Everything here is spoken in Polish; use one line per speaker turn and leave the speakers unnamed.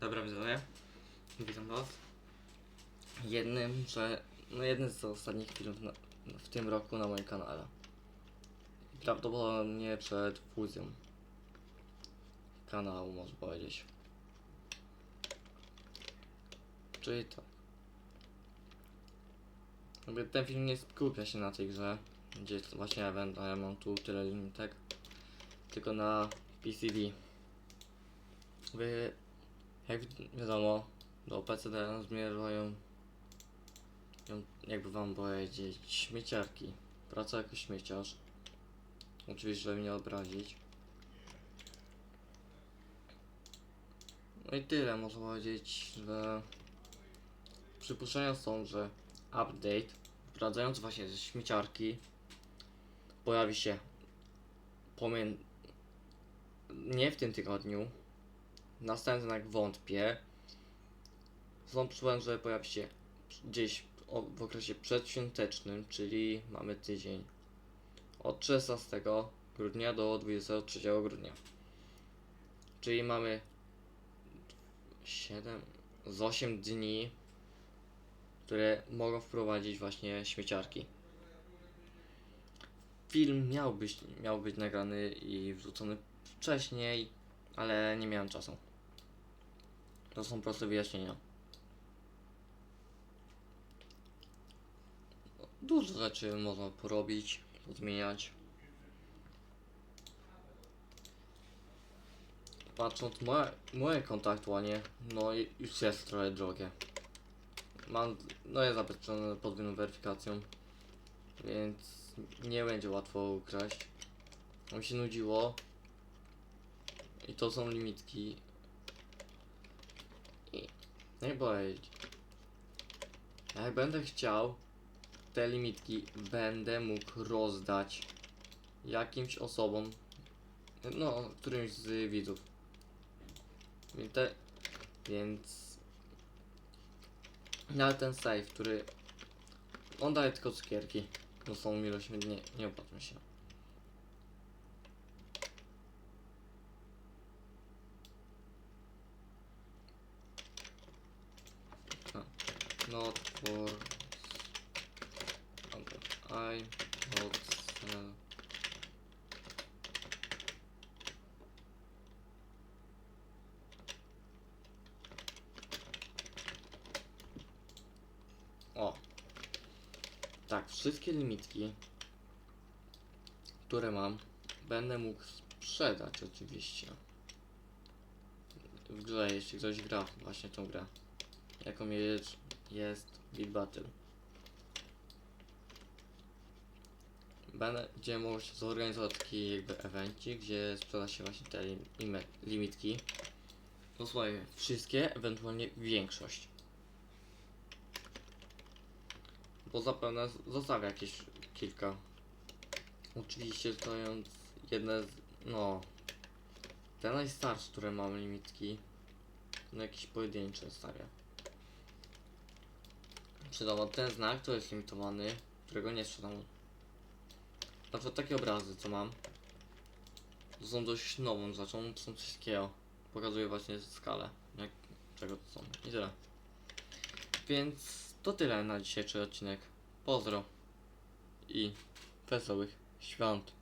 Dobra widzowie, witam was. Jednym, że no jednym z ostatnich filmów na, w tym roku na moim kanale. Prawdopodobnie przed fuzją kanału, można powiedzieć. Czyli tak. Jakby ten film nie skupia się na tej grze, gdzie jest właśnie event, a ja mam tu tyle limitek, tylko na PCV. Wy jak wi- wiadomo, do PCD zmierzają, ją- jakby wam powiedzieć, śmieciarki. Praca jako śmieciarz. Oczywiście, żeby nie obrazić. No i tyle, można powiedzieć, że przypuszczenia są, że update wprowadzający właśnie ze śmieciarki pojawi się pomien... nie w tym tygodniu, Następny jak wątpię. Są przypuszczam, że pojawi się gdzieś w okresie przedświątecznym, czyli mamy tydzień. Od 16 grudnia do 23 grudnia. Czyli mamy 7 z 8 dni, które mogą wprowadzić właśnie śmieciarki. Film miał być, miał być nagrany i wrzucony wcześniej, ale nie miałem czasu. To są proste wyjaśnienia. Dużo rzeczy można porobić, zmieniać. Patrząc moje, moje konto aktualnie, no już jest trochę drogie. Mam, no jest zabezpieczone podwójną weryfikacją, więc nie będzie łatwo ukraść. Mi się nudziło, i to są limitki. I jak będę chciał, te limitki będę mógł rozdać jakimś osobom, no, którymś z widzów. Więc te, więc nawet ten save, który on daje tylko cukierki, no są miłość, nie, nie opłacą się. Not for I not sell O. Tak, wszystkie limitki, które mam, będę mógł sprzedać oczywiście. W grze, jeśli ktoś gra właśnie tą grę. Jaką jest, jest Beat Battle. Będzie się zorganizować taki jakby evencik, gdzie sprzeda się właśnie te lim- limitki. Dosłownie wszystkie, ewentualnie większość. Bo zapewne zostawię jakieś kilka. Oczywiście stojąc jedne z, no, te najstarsze, które mam limitki, no jakieś pojedyncze stawię. Przydał ten znak, to jest limitowany, którego nie sprzedam. Na przykład takie obrazy, co mam, to są dość nową rzeczą, są wszystkiego. Pokazuję właśnie skalę, jak, czego to są. I tyle. Więc to tyle na dzisiejszy odcinek. Pozdro i wesołych świąt.